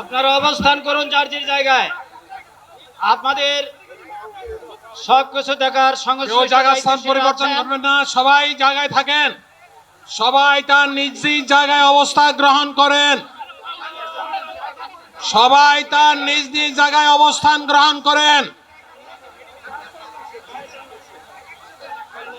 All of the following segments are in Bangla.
আপনারা অবস্থান করুন যার জায়গায়। আপনাদের সব কিছু দেখার সঙ্গে কেউ স্থান পরিবর্তন করবেন না সবাই জায়গায় থাকেন। সবাই তার নিজ নিজ জায়গায় অবস্থা গ্রহণ করেন। সবাই তার নিজ নিজ জায়গায় অবস্থান গ্রহণ করেন।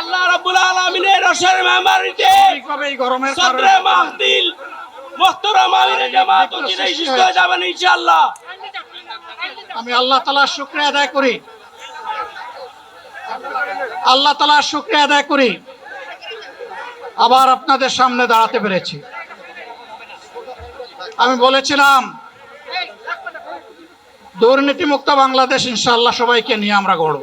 আল্লাহ রাব্বুল আলামিনের রসের এই গরমের সদরে মাহদিল মোহতরম আমিরে জামাত অচিরেই সুস্থ হয়ে যাবেন ইনশাআল্লাহ। আমি আল্লাহ তালার শুক্রিয়া আদায় করি। আল্লাহ তালার শুক্রিয়া আদায় করি। আবার আপনাদের সামনে দাঁড়াতে পেরেছি। আমি বলেছিলাম দুর্নীতিমুক্ত বাংলাদেশ ইনশাআল্লাহ সবাইকে নিয়ে আমরা গড়ব।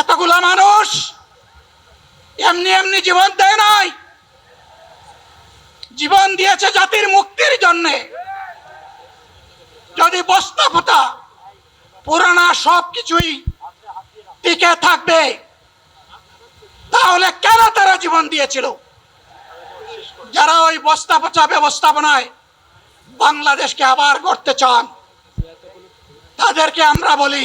এতগুলা মানুষ এমনি এমনি জীবন দেয় নাই। জীবন দিয়েছে জাতির মুক্তির জন্যে। যদি বস্তা পোতা পুরানা সব কিছুই টিকে থাকবে, তাহলে কেন তারা জীবন দিয়েছিল? যারা ওই বস্তা পচা ব্যবস্থাপনায় বাংলাদেশকে আবার করতে চান, তাদেরকে আমরা বলি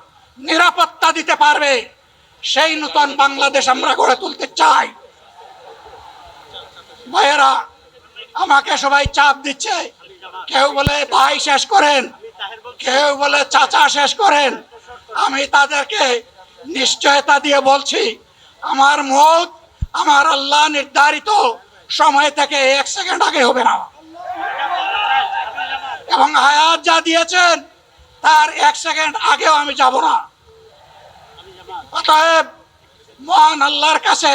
নিরাপত্তা দিতে পারবে। সেই নতুন বাংলাদেশ আমরা গড়ে তুলতে চাই। ভাইয়েরা, আমাকে সবাই চাপ দিচ্ছে। কেউ বলে, ভাই, শেষ করেন। কেউ বলে, চাচা, শেষ করেন। আমি তাদেরকে নিশ্চয়তা দিয়ে বলছি, আমার মত, আমার আল্লাহ নির্ধারিত সময় থেকে এক সেকেন্ড আগে হবে না। এবং হায়াত যা দিয়েছেন তার এক সেকেন্ড আগেও আমি যাব না। অতএব মহান আল্লাহর কাছে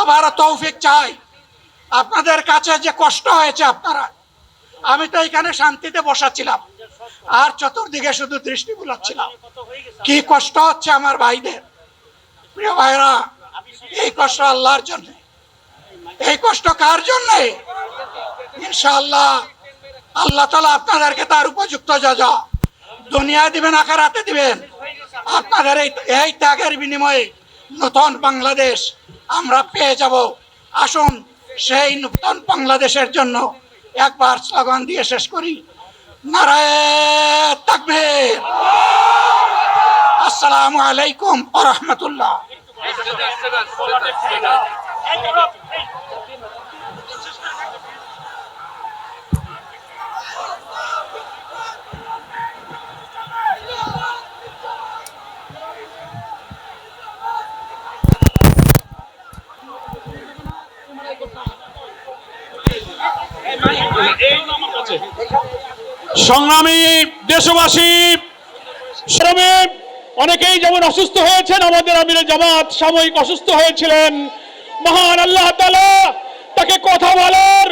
আবার তৌফিক চাই। আপনাদের কাছে যে কষ্ট হয়েছে আপনারা, আমি তো এখানে শান্তিতে বসাছিলাম আর চতুর্দিকে শুধু দৃষ্টি বুলাচ্ছিলাম। কি কষ্ট হচ্ছে আমার ভাইদের। প্রিয় ভাইরা, এই কষ্ট আল্লাহর জন্য। এই কষ্ট কার জন্য? ইনশাআল্লাহ, আল্লাহ তালা আপনাদেরকে তার উপযুক্ত যা দুনিয়ায় দিবেন আকারাতে দিবেন। আপনাদের এই এই ত্যাগের বিনিময়ে নতুন বাংলাদেশ আমরা পেয়ে যাব। আসুন, সেই নতুন বাংলাদেশের জন্য একবার স্লোগান দিয়ে শেষ করি। নারায় তাকবীর। আসসালামু আলাইকুম রহমতুল্লাহ। সংগ্রামী দেশবাসী শ্রমে অনেকেই যেমন অসুস্থ হয়েছেন, আমাদের আমিরে জামাত সাময়িক অসুস্থ হয়েছিলেন। মহান আল্লাহ তাআলা তাকে কথা বলার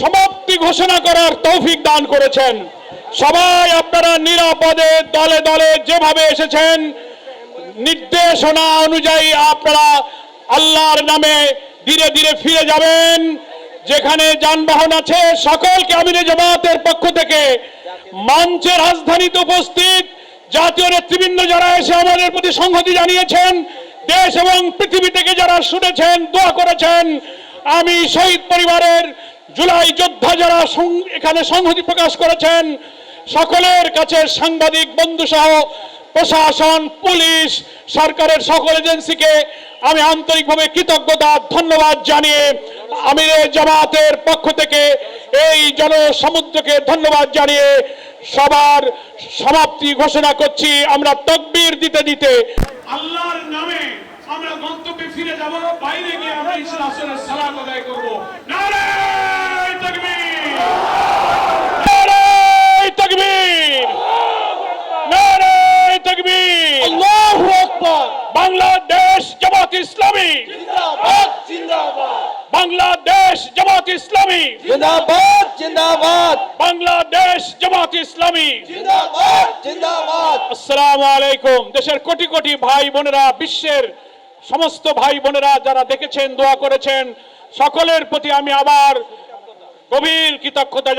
সমাপ্তি ঘোষণা করার তৌফিক দান করেছেন। সবাই আপনারা নিরাপদে দলে দলে যেভাবে এসেছেন, নির্দেশনা অনুযায়ী আপনারা আল্লাহর নামে ধীরে ধীরে ফিরে যাবেন। যেখানে যানবাহন আছে, সকলকে আমিরে জামাতের পক্ষ থেকে মঞ্চের রাজধানীতে উপস্থিত জাতীয় নেতৃবৃন্দ যারা এসে আমাদের প্রতি সংহতি জানিয়েছেন, দেশ এবং পৃথিবী থেকে যারা শুনেছেন, দোয়া করেছেন, আমি শহীদ পরিবারের জুলাই যোদ্ধা যারা এখানে সংহতি প্রকাশ করেছেন, সকলের কাছে সাংবাদিক বন্ধু সহ প্রশাসন, পুলিশ, সরকারের সকল এজেন্সিকে আমি আন্তরিকভাবে কৃতজ্ঞতা, ধন্যবাদ জানিয়ে আমিরে জামাতের পক্ষ থেকে এই জনসমুদ্রকে ধন্যবাদ জানিয়ে সবার সমাপ্তি ঘোষণা করছি। আমরা তকবির দিতে দিতে আল্লাহর নামে আমরা গন্তব্যে ফিরে যাব, বাইরে গিয়ে আমরা ইসলাম সালাম আদায় করব। নারে তাকবীর নারায় তাকবীর নারায় তাকবীর আল্লাহু আকবার বাংলাদেশ জামাত ইসলামী জিন্দাবাদ জিন্দাবাদ বাংলাদেশ জামাত জিন্দাবাদ জিন্দাবাদ। বাংলাদেশ জামাত ইসলামী। জিন্দাবাদ জিন্দাবাদ। আসসালামু আলাইকুম। দেশের কোটি কোটি ভাই বোনেরা বিশ্বের সমস্ত ভাই বোনেরা যারা দেখেছেন দোয়া করেছেন সকলের প্রতি আমি আবার গভীর কৃতজ্ঞতা